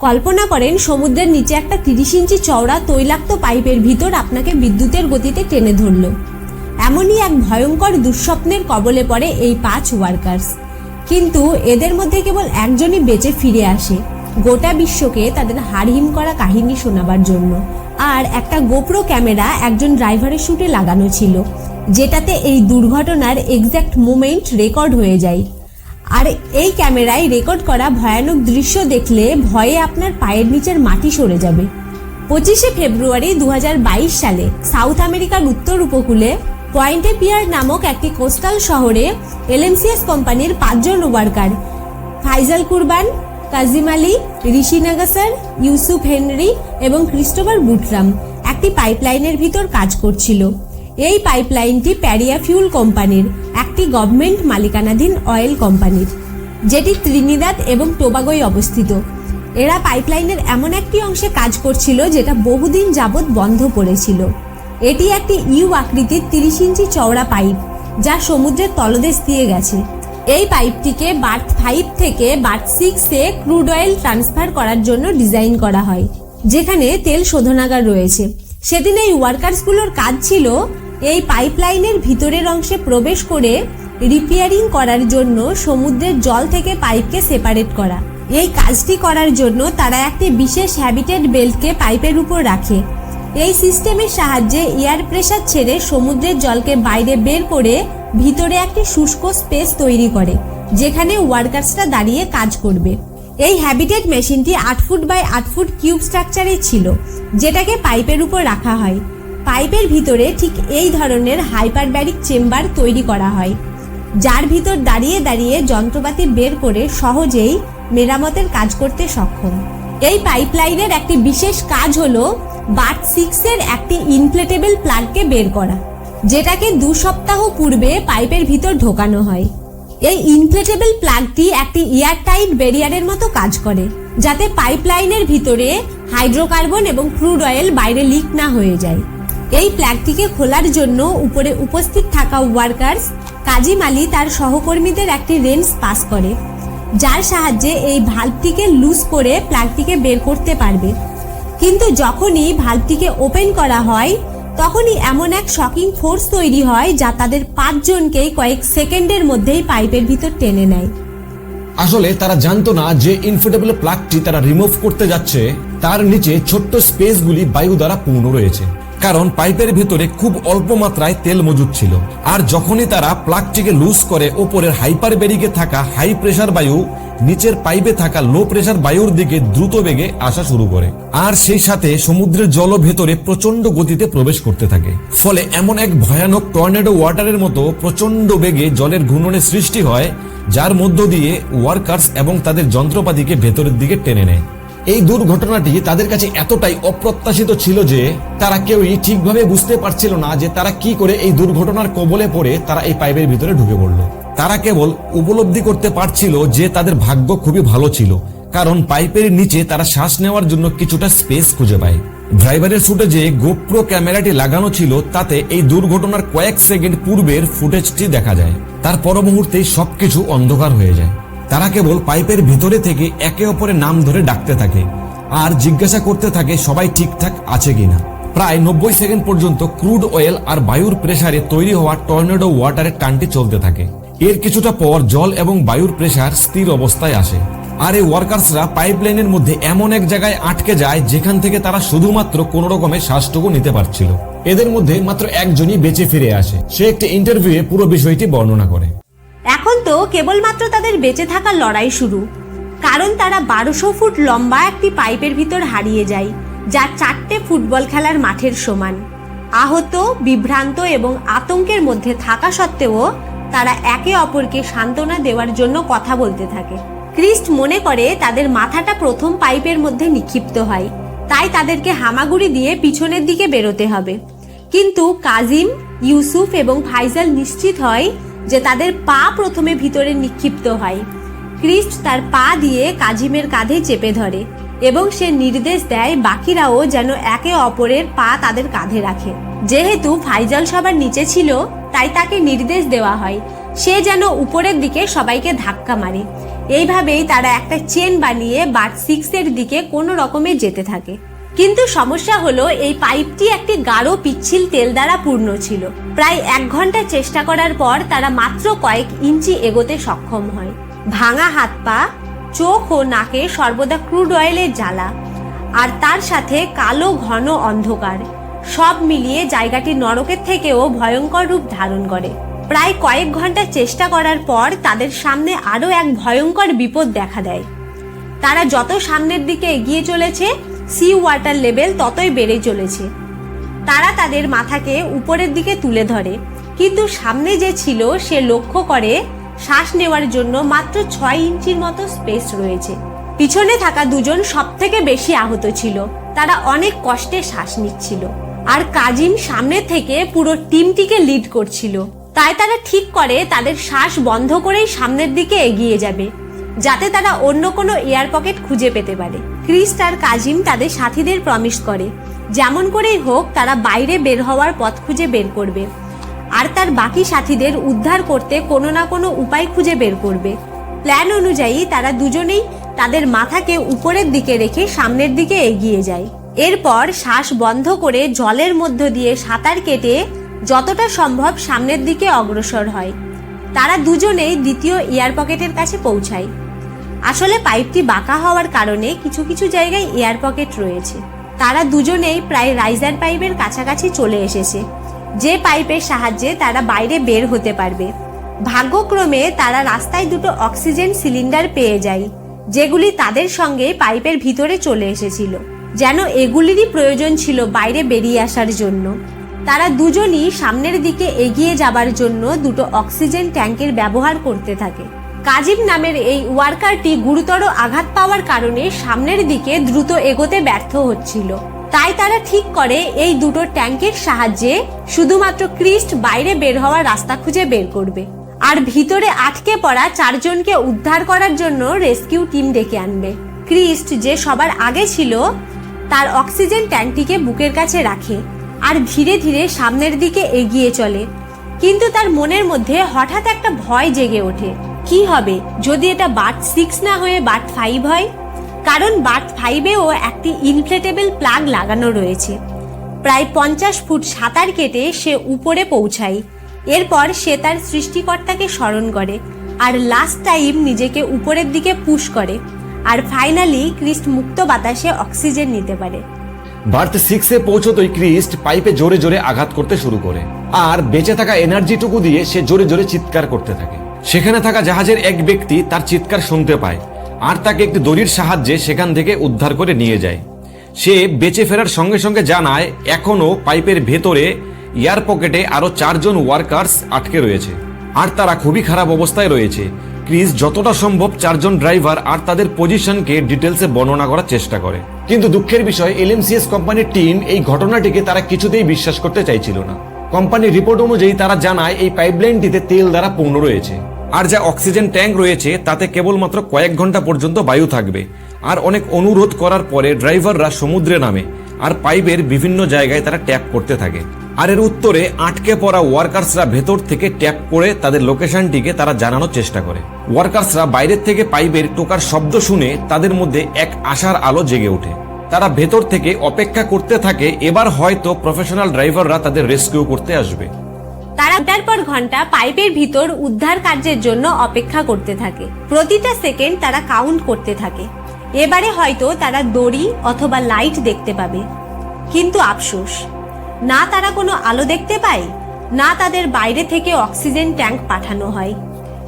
কল্পনা করেন, সমুদ্রের নিচে একটা তিরিশ ইঞ্চি চওড়া তৈলাক্ত পাইপের ভিতর আপনাকে বিদ্যুতের গতিতে টেনে ধরল। এমনই এক ভয়ঙ্কর দুঃস্বপ্নের কবলে পড়ে এই পাঁচ ওয়ার্কার্স কিন্তু এদের মধ্যে কেবল একজনই বেঁচে ফিরে আসে। গোটা বিশ্বকে তাদের হাড়হিম করা কাহিনী শোনাবার জন্য। আর একটা গোপ্রো ক্যামেরা একজন ড্রাইভারের শুটে লাগানো ছিল, যেটাতে এই দুর্ঘটনার এক্স্যাক্ট মুমেন্ট রেকর্ড হয়ে যায়। আর এই ক্যামেরায় রেকর্ড করা ভয়ানক দৃশ্য দেখলে ভয়ে আপনার পায়ের নিচের মাটি সরে যাবে। পঁচিশে ফেব্রুয়ারি দু হাজার বাইশ সালে সাউথ আমেরিকার উত্তর উপকূলে পয়েন্টে পিয়ার নামক একটি কোস্টাল শহরে এলএমসিএস কোম্পানির পাঁচজন ওয়ার্কার ফাইজাল কুরবান, কাজিম আলী, ঋষি নাগাসার, ইউসুফ হেনরি এবং ক্রিস্টোফার বুটরাম একটি পাইপলাইনের ভিতর কাজ করছিল। এই পাইপলাইনটি প্যারিয়া ফিউল কোম্পানির একটি গভর্নমেন্ট মালিকানাধীন অয়েল কোম্পানির যেটি ত্রিনিদাদ এবং টোবাগোয় অবস্থিত। এরা পাইপলাইনের এমন একটি অংশে কাজ করছিল যেটা বহুদিন যাবৎ বন্ধ পড়েছিল। এটি একটি ইউ আকৃতির তিরিশ ইঞ্চি চওড়া পাইপ যা সমুদ্রের তলদেশ দিয়ে গেছে। এই পাইপটিকে বার্থ ফাইভ থেকে বার্থ সিক্সে ক্রুড অয়েল ট্রান্সফার করার জন্য ডিজাইন করা হয়, যেখানে তেল শোধনাগার রয়েছে। সেদিন এই ওয়ার্কার্সগুলোর কাজ ছিল এই পাইপলাইনের ভিতরের অংশে প্রবেশ করে রিপেয়ারিং করার জন্য সমুদ্রের জল থেকে পাইপকে সেপারেট করা। এই কাজটি করার জন্য তারা একটি বিশেষ হ্যাবিটেড বেল্টকে পাইপের উপর রাখে। এই সিস্টেমের সাহায্যে এয়ার প্রেসার ছেড়ে সমুদ্রের জলকে বাইরে বের করে ভিতরে একটি শুষ্ক স্পেস তৈরি করে, যেখানে ওয়ার্কার্সরা দাঁড়িয়ে কাজ করবে। এই হ্যাবিটেড মেশিনটি আট ফুট বাই আট ফুট কিউব স্ট্রাকচারে ছিল, যেটাকে পাইপের উপর রাখা হয়। পাইপের ভিতরে ঠিক এই ধরনের হাইপারব্যারিক চেম্বার তৈরি করা হয়, যার ভিতর দাঁড়িয়ে দাঁড়িয়ে যন্ত্রপাতি বের করে সহজেই মেরামতের কাজ করতে সক্ষম। এই পাইপলাইনের একটি বিশেষ কাজ হলো বার্থ সিক্সের একটি ইনফ্লেটেবল প্লাগকে বের করা, যেটাকে দু সপ্তাহ পূর্বে পাইপের ভিতর ঢোকানো হয়। এই ইনফ্লেটেবল প্লাগটি একটি এয়ারটাইট ব্যারিয়ারের মতো কাজ করে, যাতে পাইপলাইনের ভিতরে হাইড্রোকার্বন এবং ক্রুড অয়েল বাইরে লিক না হয়ে যায়। এই প্ল্যাগটিকে খোলার জন্য উপরে উপস্থিত থাকা ওয়ার্কার্স কাজী মালি তার সহকর্মীদের একটি রেঞ্জ পাস করে, যার সাহায্যে এই ভাল্বটিকে লুজ করে প্লাগটিকে বের করতে পারবে। কিন্তু যখনই ভাল্বটিকে ওপেন করা হয়, তখনই এমন এক শকিং ফোর্স তৈরি হয় যা তাদের পাঁচজনকেই কয়েক সেকেন্ডের মধ্যেই পাইপের ভিতর টেনে নেয়। আসলে তারা জানতো না যে ইনফিটেবল প্লাগটি তারা রিমুভ করতে যাচ্ছে, তার নিচে ছোট্ট স্পেসগুলি বায়ু দ্বারা পূর্ণ রয়েছে। কারণ পাইপের ভিতরে খুব অল্প মাত্রায় তেল মজুদ ছিল। আর যখনই তারা প্লাগটিকে লুজ করে ওপরের হাইপার বেরিকে থাকা হাই প্রেশার বায়ু, নিচের পাইপে থাকা লো প্রেশার বায়ুর দিকে দ্রুত বেগে আসা শুরু করে। আর সেই সাথে সমুদ্রের জল ভেতরে প্রচণ্ড গতিতে প্রবেশ করতে থাকে। ফলে এমন এক ভয়ানক টর্নেডো ওয়াটারের মতো প্রচণ্ড বেগে জলের ঘূর্ণনের সৃষ্টি হয়, যার মধ্য দিয়ে ওয়ার্কার্স এবং তাদের যন্ত্রপাতিকে ভেতরের দিকে টেনে নেয়। এই দুর্ঘটনাটি তাদের কাছে এতটাই অপ্রত্যাশিত ছিল যে তারা কেউই ঠিকভাবে বুঝতে পারছিল না যে তারা কি করে এই দুর্ঘটনার কবলে পড়ে তারা এই পাইপের ভিতরে ঢুকে পড়ল। তারা কেবল উপলব্ধি করতে পারছিল যে তাদের ভাগ্য খুবই ভালো ছিল, কারণ পাইপের নিচে তারা শ্বাস নেওয়ার জন্য কিছুটা স্পেস খুঁজে পায়। ড্রাইভারের ফুটে যে গোপ্রো ক্যামেরাটি লাগানো ছিল, তাতে এই দুর্ঘটনার কয়েক সেকেন্ড পূর্বের ফুটেজটি দেখা যায়। তার পর মুহূর্তেই সবকিছু অন্ধকার হয়ে যায়। তারা কেবল পাইপের ভিতরে থেকে একে অপরের নাম ধরে ডাকতে থাকে। আর জিজ্ঞাসা করতে থাকে, সবাই ঠিকঠাক আছে কিনা। প্রায় নব্বই সেকেন্ড পর্যন্ত ক্রুড অয়েল আর বায়ুর প্রেসারে তৈরি হওয়া টর্নেডো ওয়াটারের টানটি চলতে থাকে। এর কিছুটা পর জল এবং বায়ুর প্রেসার স্থির অবস্থায় আসে। আর এই ওয়ার্কার্সরা পাইপলাইনের মধ্যে এমন এক জায়গায় আটকে যায়, যেখান থেকে তারা শুধুমাত্র কোন রকমের শ্বাসটুকু নিতে পারছিল। এদের মধ্যে মাত্র একজনই বেঁচে ফিরে আসে। সে একটি ইন্টারভিউয়ে পুরো বিষয়টি বর্ণনা করে। এখন তো কেবলমাত্র তাদের বেঁচে থাকার লড়াই শুরু। কারণ তারা বারোশো ফুট লম্বা একটি পাইপের ভিতর হারিয়ে যায়, যা চারটে ফুটবল খেলার মাঠের সমান। আহত, বিভ্রান্ত এবং আতঙ্কের মধ্যে থাকা সত্ত্বেও তারা একে অপরকে সান্ত্বনা দেওয়ার জন্য কথা বলতে থাকে। ক্রিস্ট মনে করে তাদের মাথাটা প্রথম পাইপের মধ্যে নিক্ষিপ্ত হয়, তাই তাদেরকে হামাগুড়ি দিয়ে পিছনের দিকে বেরোতে হবে। কিন্তু কাজিম, ইউসুফ এবং ফাইজাল নিশ্চিত হয় যে তাদের পা প্রথমে ভিতরে নিক্ষিপ্ত হয়। ক্রিস্ট তার পা দিয়ে কাজিমের কাঁধে চেপে ধরে এবং সে নির্দেশ দেয় বাকিরাও যেন একে অপরের পা তাদের কাঁধে রাখে। যেহেতু ফাইজাল সবার নিচে ছিল, তাই তাকে নির্দেশ দেওয়া হয়, সে যেন উপরের দিকে সবাইকে ধাক্কা মারে। এইভাবেই তারা একটা চেন বানিয়ে বাট সিক্স এর দিকে কোনো রকমে যেতে থাকে। কিন্তু সমস্যা হলো এই পাইপটি একটি গাঢ় পিচ্ছিল তেল দ্বারা পূর্ণ ছিল। প্রায় এক ঘণ্টা চেষ্টা করার পর তারা মাত্র কয়েক ইঞ্চি এগোতে সক্ষম হয়। ভাঙা হাত পা, চোখ ও নাকে সর্বদা ক্রুড অয়েলের জ্বালা, আর তার সাথে কালো ঘন অন্ধকার। সব মিলিয়ে জায়গাটি নরকের থেকেও ভয়ঙ্কর রূপ ধারণ করে। প্রায় কয়েক ঘণ্টা চেষ্টা করার পর তাদের সামনে আরও এক ভয়ঙ্কর বিপদ দেখা দেয়। তারা যত সামনের দিকে এগিয়ে চলেছে সি ওয়াটার লেভেল ততই বেড়ে চলেছে। তারা তাদের মাথাকে উপরের দিকে তুলে ধরে। কিন্তু সামনে যে ছিল, সে লক্ষ্য করে শ্বাস নেওয়ার জন্য মাত্র ছয় ইঞ্চির মতো স্পেস রয়েছে। পিছনে থাকা দুজন সব থেকে বেশি আহত ছিল। তারা অনেক কষ্টে শ্বাস নিচ্ছিল। আর কাজিম সামনে থেকে পুরো টিমটিকে লিড করছিল। তাই তারা ঠিক করে তাদের শ্বাস বন্ধ করেই সামনের দিকে এগিয়ে যাবে। যাতে তারা অন্য কোনো এয়ার পকেট খুঁজে পেতে পারে। ক্রিস আর কাজিম তাদের সাথীদের প্রমিস করে। যেমন করেই হোক, তারা বাইরে বের হওয়ার পথ খুঁজে বের করবে। আর তার বাকি সাথীদের উদ্ধার করতে কোনো না কোনো উপায় খুঁজে বের করবে। প্ল্যান অনুযায়ী তারা দুজনেই তাদের মাথাকে উপরের দিকে রেখে সামনের দিকে এগিয়ে যায়। এরপর শ্বাস বন্ধ করে জলের মধ্য দিয়ে সাঁতার কেটে যতটা সম্ভব সামনের দিকে অগ্রসর হয়। তারা দুজনেই দ্বিতীয় এয়ার পকেটের কাছে পৌঁছায়। আসলে পাইপটি বাঁকা হওয়ার কারণে কিছু কিছু জায়গায় এয়ার পকেট রয়েছে। তারা দুজনেই প্রায় রাইজার পাইপের কাছাকাছি চলে এসেছে। যে পাইপের সাহায্যে তারা বাইরে বের হতে পারবে। ভাগ্যক্রমে তারা রাস্তায় দুটো অক্সিজেন সিলিন্ডার পেয়ে যায়, যেগুলি তাদের সঙ্গে পাইপের ভিতরে চলে এসেছিল, যেন এগুলিরই প্রয়োজন ছিল বাইরে বেরিয়ে আসার জন্য। তারা দুজনই সামনের দিকে এগিয়ে যাবার জন্য দুটো অক্সিজেন ট্যাঙ্কের ব্যবহার করতে থাকে। কাজিম নামের এই ওয়ার্কারটি গুরুতর আঘাত পাওয়ার কারণে সামনের দিকে দ্রুত এগোতে ব্যর্থ হচ্ছিল। তাই তারা ঠিক করে এই দুটো ট্যাঙ্কের সাহায্যে শুধুমাত্র ক্রিস্ট বাইরে বের হওয়ার রাস্তা খুঁজে বের করবে। আর ভিতরে আটকে পড়া চারজনকে উদ্ধার করার জন্য রেস্কিউ টিম ডেকে আনবে। ক্রিস্ট যে সবার আগে ছিল, তার অক্সিজেন ট্যাঙ্কটিকে বুকের কাছে রাখে আর ধীরে ধীরে সামনের দিকে এগিয়ে চলে। কিন্তু তার মনের মধ্যে হঠাৎ একটা ভয় জেগে ওঠে। কি হবে যদি এটা বার্থ সিক্স না হয়ে বার্থ ফাইভ হয়? কারণ বার্থ ফাইভেও একটি ইনফ্লেটেবল প্লাগ লাগানো রয়েছে। প্রায় পঞ্চাশ ফুট সাঁতার কেটে সে উপরে পৌঁছায়। এরপর সে তার সৃষ্টিকর্তাকে স্মরণ করে আর লাস্ট টাইম নিজেকে উপরের দিকে পুশ করে আর ফাইনালি ক্রিস্ট মুক্ত বাতাসে অক্সিজেন নিতে পারে। বার্থ সিক্সে পৌঁছতই ক্রিস্ট পাইপে জোরে জোরে আঘাত করতে শুরু করে। আর বেঁচে থাকা এনার্জিটুকু দিয়ে সে জোরে জোরে চিৎকার করতে থাকে। সেখানে থাকা জাহাজের এক ব্যক্তি তার চিৎকার শুনতে পায় আর তাকে একটি দড়ির সাহায্যে সেখান থেকে উদ্ধার করে নিয়ে যায়। সে বেঁচে ফেরার সঙ্গে সঙ্গে জানায় এখনও পাইপের ভেতরে এয়ার পকেটে আরও চারজন ওয়ার্কার্স আটকে রয়েছে আর তারা খুবই খারাপ অবস্থায় রয়েছে। ক্রিস যতটা সম্ভব চারজন ড্রাইভার আর তাদের পজিশনকে ডিটেলসে বর্ণনা করার চেষ্টা করে। কিন্তু দুঃখের বিষয়, এলএমসিএস কোম্পানির টিম এই ঘটনাটিকে তারা কিছুতেই বিশ্বাস করতে চাইছিল না। কোম্পানির রিপোর্ট অনুযায়ী তারা জানায় এই পাইপলাইনটিতে তেল দ্বারা পূর্ণ রয়েছে। আর যা অক্সিজেন ট্যাঙ্ক রয়েছে, তাতে কেবলমাত্র কয়েক ঘণ্টা পর্যন্ত বায়ু থাকবে। আর অনেক অনুরোধ করার পরে ড্রাইভাররা সমুদ্রে নামে, আর পাইপের বিভিন্ন জায়গায় তারা ট্যাপ করতে থাকে। আর এর উত্তরে আটকে পড়া ওয়ার্কার্সরা ভেতর থেকে ট্যাপ করে তাদের লোকেশনটিকে তারা জানানোর চেষ্টা করে। ওয়ার্কার্সরা বাইরের থেকে পাইপের টোকার শব্দ শুনে তাদের মধ্যে এক আশার আলো জেগে ওঠে। তারা ভেতর থেকে অপেক্ষা করতে থাকে, এবার হয়তো প্রফেশনাল ড্রাইভাররা তাদের রেস্কিউ করতে আসবে। তারা ঘণ্টার পর ঘণ্টা পাইপের ভিতর উদ্ধার কার্যের জন্য অপেক্ষা করতে থাকে। প্রতিটা সেকেন্ড তারা কাউন্ট করতে থাকে। এবারে হয়তো তারা দড়ি অথবা লাইট দেখতে পাবে। কিন্তু আফসোস, না তারা কোনো আলো দেখতে পায়? না তাদের বাইরে থেকে অক্সিজেন ট্যাঙ্ক পাঠানো হয়।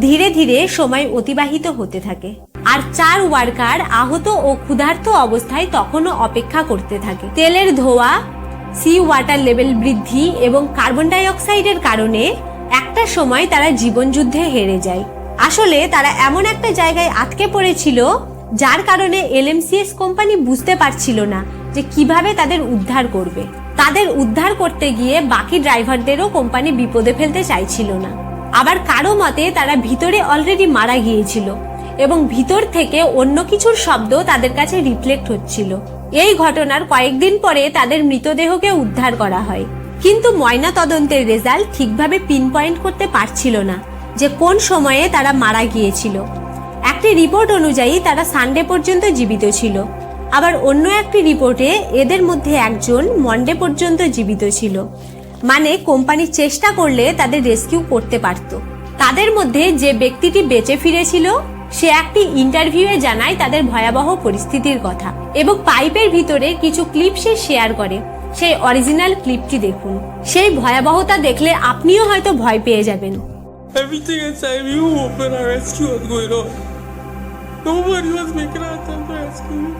ধীরে ধীরে সময় অতিবাহিত হতে থাকে। আর চার ওয়ার্কার আহত ও ক্ষুধার্ত অবস্থায় তখনও অপেক্ষা করতে থাকে। তেলের ধোয়া, সি ওয়াটার লেভেল বৃদ্ধি এবং কার্বন ডাই অক্সাইডের কারণে একটা সময় তারা জীবনযুদ্ধে হেরে যায়। আসলে তারা এমন একটা জায়গায় আটকে পড়েছিল যার কারণে এলএমসিএস কোম্পানি বুঝতে পারছিল না যে কীভাবে তাদের উদ্ধার করবে। তাদের উদ্ধার করতে গিয়ে বাকি ড্রাইভারদেরও কোম্পানি বিপদে ফেলতে চাইছিল না। আবার কারও মতে তারা ভিতরে অলরেডি মারা গিয়েছিল। এবং ভিতর থেকে অন্য কিছুর শব্দ তাদের কাছে রিফ্লেক্ট হচ্ছিল। এই ঘটনার কয়েকদিন পরে তাদের মৃতদেহকে উদ্ধার করা হয়। কিন্তু ময়না তদন্তের রেজাল্ট ঠিকভাবে পিন পয়েন্ট করতে পারছিল না যে কোন সময়ে তারা মারা গিয়েছিল। একটি রিপোর্ট অনুযায়ী তারা সানডে পর্যন্ত জীবিত ছিল। আবার অন্য একটি রিপোর্টে এদের মধ্যে একজন মন্ডে পর্যন্ত জীবিত ছিল। মানে কোম্পানি চেষ্টা করলে তাদের রেস্কিউ করতে পারত। তাদের মধ্যে যে ব্যক্তিটি বেঁচে ফিরেছিল সে একটি ইন্টারভিউয়ে জানায় তাদের ভয়াবহ পরিস্থিতির কথা এবং পাইপের ভিতরে কিছু ক্লিপ সে শেয়ার করে সেই অরিজিনাল ক্লিপটি দেখুন সেই ভয়াবহতা দেখলে আপনিও হয়তো ভয় পেয়ে যাবেন Everything inside me open, I rescued Guido. Nobody was making attempt to rescue me.